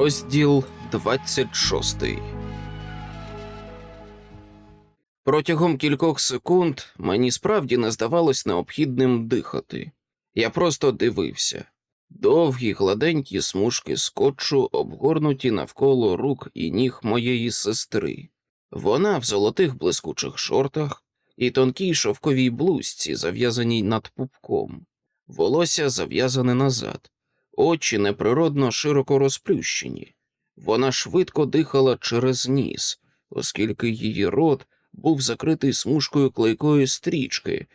Розділ 26 Протягом кількох секунд мені справді не здавалось необхідним дихати. Я просто дивився. Довгі гладенькі смужки скотчу обгорнуті навколо рук і ніг моєї сестри. Вона в золотих блискучих шортах і тонкій шовковій блузці, зав'язаній над пупком, волосся зав'язане назад, очі неприродно широко розплющені. Вона швидко дихала через ніс, оскільки її рот був закритий смужкою клейкої стрічки,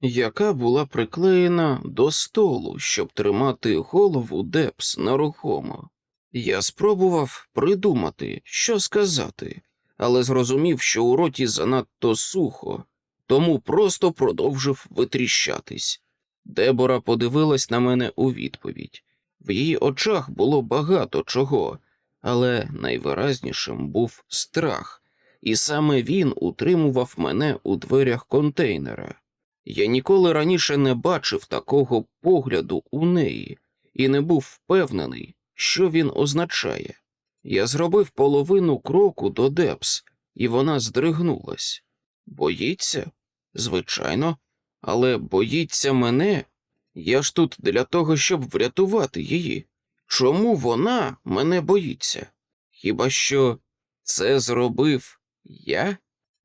яка була приклеєна до столу, щоб тримати голову Депс нерухомо. Я спробував придумати, що сказати, але зрозумів, що у роті занадто сухо, тому просто продовжив витріщатись. Дебора подивилась на мене у відповідь. В її очах було багато чого, але найвиразнішим був страх, і саме він утримував мене у дверях контейнера. Я ніколи раніше не бачив такого погляду у неї і не був впевнений, що він означає. Я зробив половину кроку до Депс, і вона здригнулась. Боїться? Звичайно, але боїться мене. Я ж тут для того, щоб врятувати її. Чому вона мене боїться? Хіба що це зробив я?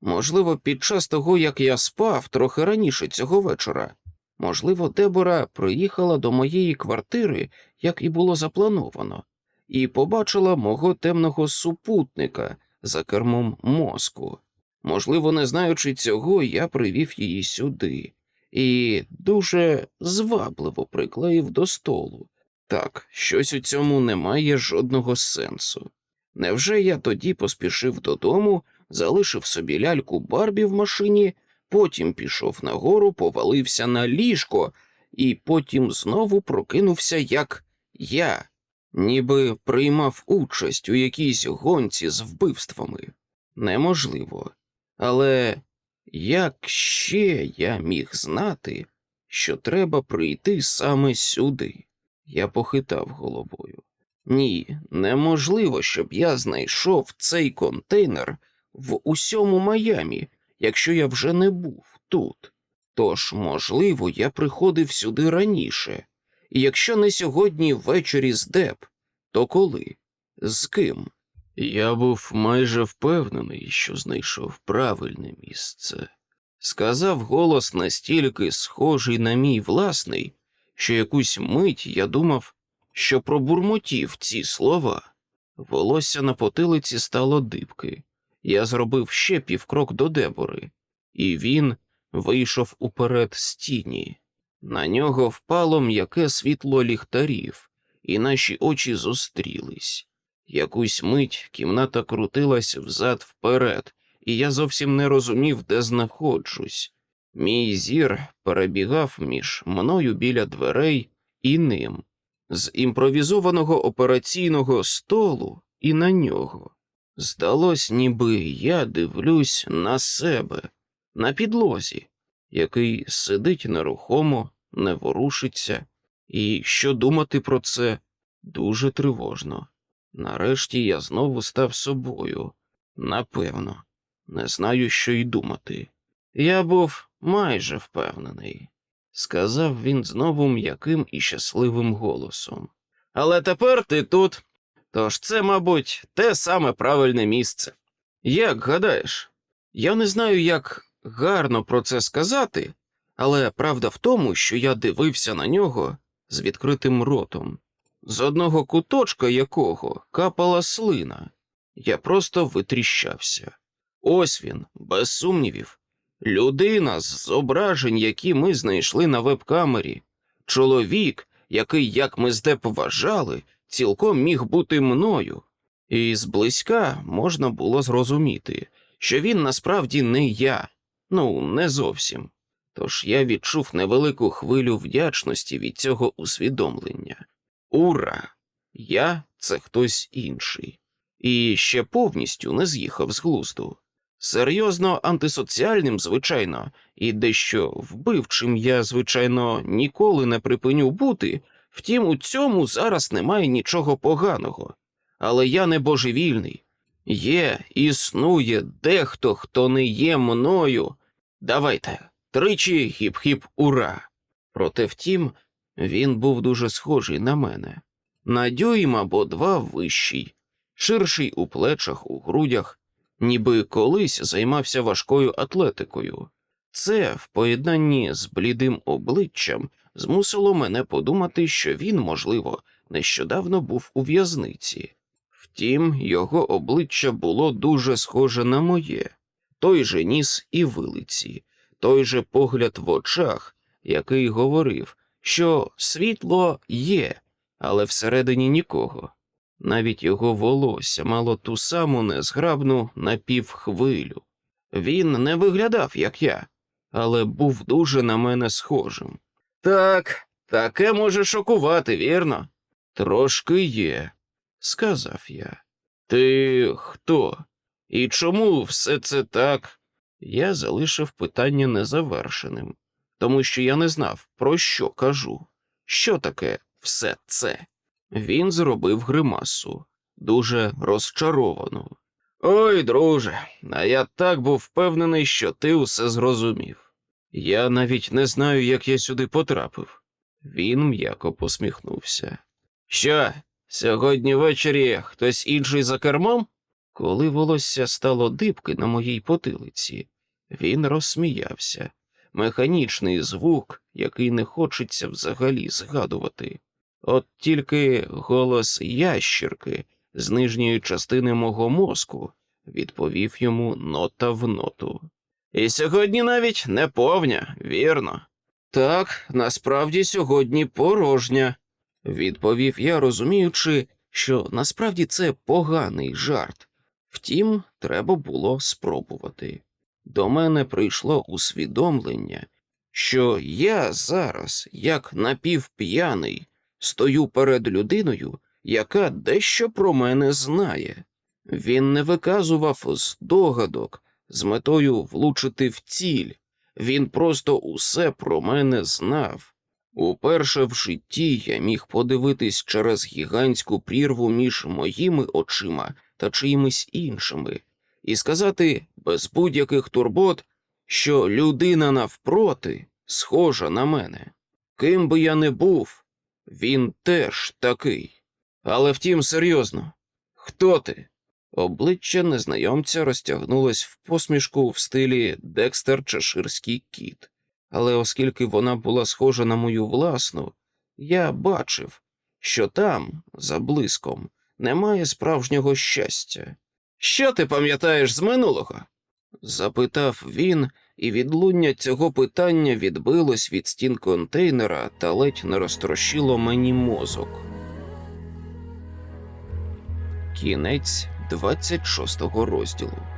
Можливо, під час того, як я спав трохи раніше цього вечора. Можливо, Дебора приїхала до моєї квартири, як і було заплановано, і побачила мого темного супутника за кермом мозку. Можливо, не знаючи цього, я привів її сюди і дуже звабливо приклеїв до столу. Так, щось у цьому немає жодного сенсу. Невже я тоді поспішив додому, залишив собі ляльку Барбі в машині, потім пішов нагору, повалився на ліжко, і потім знову прокинувся як я, ніби приймав участь у якійсь гонці з вбивствами? Неможливо. Але як ще я міг знати, що треба прийти саме сюди? Я похитав головою. Ні, неможливо, щоб я знайшов цей контейнер в усьому Майамі, якщо я вже не був тут. Тож, можливо, я приходив сюди раніше, і якщо не сьогодні ввечері з Деп, то коли? З ким? Я був майже впевнений, що знайшов правильне місце. Сказав голос настільки схожий на мій власний, що якусь мить я думав, що пробурмотів ці слова. Волосся на потилиці стало дибки. Я зробив ще півкрок до дебори, і він вийшов уперед з тіні. На нього впало м'яке світло ліхтарів, і наші очі зустрілись. Якусь мить кімната крутилась взад вперед, і я зовсім не розумів, де знаходжусь. Мій зір перебігав між мною біля дверей і ним, з імпровізованого операційного столу і на нього. Здалось, ніби я дивлюсь на себе, на підлозі, який сидить нерухомо, не ворушиться, і що думати про це дуже тривожно. Нарешті я знову став собою. Напевно, не знаю, що й думати. Я був майже впевнений, сказав він знову м'яким і щасливим голосом. Але тепер ти тут. Тож це, мабуть, те саме правильне місце. Як гадаєш? Я не знаю, як гарно про це сказати, але правда в тому, що я дивився на нього з відкритим ротом з одного куточка якого капала слина. Я просто витріщався. Ось він, без сумнівів, людина з зображень, які ми знайшли на веб-камері, чоловік, який, як ми здеп вважали, цілком міг бути мною, і зблизька можна було зрозуміти, що він насправді не я, ну, не зовсім. Тож я відчув невелику хвилю вдячності від цього усвідомлення. Ура! Я це хтось інший, і ще повністю не з'їхав з глузду. Серйозно антисоціальним, звичайно, і дещо вбивчим я, звичайно, ніколи не припиню бути, втім, у цьому зараз немає нічого поганого. але я не божевільний. Є, існує дехто, хто не є мною. Давайте, тричі хіп-хіп ура. Проте втім, він був дуже схожий на мене. На дюйм або два вищий, ширший у плечах, у грудях, ніби колись займався важкою атлетикою. Це, в поєднанні з блідим обличчям, змусило мене подумати, що він, можливо, нещодавно був у в'язниці. Втім, його обличчя було дуже схоже на моє, той же ніс і вилиці, той же погляд в очах, який говорив, що світло є, але всередині нікого. Навіть його волосся мало ту саму незграбну напівхвилю. Він не виглядав, як я, але був дуже на мене схожим. Так, таке може шокувати, вірно? Трошки є, сказав я. Ти хто? І чому все це так? Я залишив питання незавершеним, тому що я не знав, про що кажу. Що таке все це? Він зробив гримасу, дуже розчаровану. Ой, друже, а я так був впевнений, що ти усе зрозумів. Я навіть не знаю, як я сюди потрапив. Він м'яко посміхнувся. Що, сьогодні ввечері хтось інший за кермом? Коли волосся стало дибки на моїй потилиці, він розсміявся. Механічний звук, який не хочеться взагалі згадувати. От тільки голос ящірки з нижньої частини мого мозку відповів йому нота в ноту. І сьогодні навіть не повня, вірно. Так, насправді сьогодні порожня, відповів я, розуміючи, що насправді це поганий жарт. Втім, треба було спробувати. До мене прийшло усвідомлення, що я зараз, як напівп'яний, стою перед людиною, яка дещо про мене знає. Він не виказував здогадок з метою влучити в ціль, він просто усе про мене знав. Уперше в житті я міг подивитись через гігантську прірву між моїми очима та чиїмись іншими, і сказати без будь-яких турбот, що людина навпроти схожа на мене. Ким би я не був, він теж такий. Але втім, серйозно, хто ти? Обличчя незнайомця розтягнулось в посмішку в стилі Декстер Чеширський кіт, але оскільки вона була схожа на мою власну, я бачив, що там, за блиском, немає справжнього щастя. Що ти пам'ятаєш з минулого? Запитав він, і відлуння цього питання відбилось від стін контейнера та ледь не розтрощило мені мозок. Кінець 26 розділу.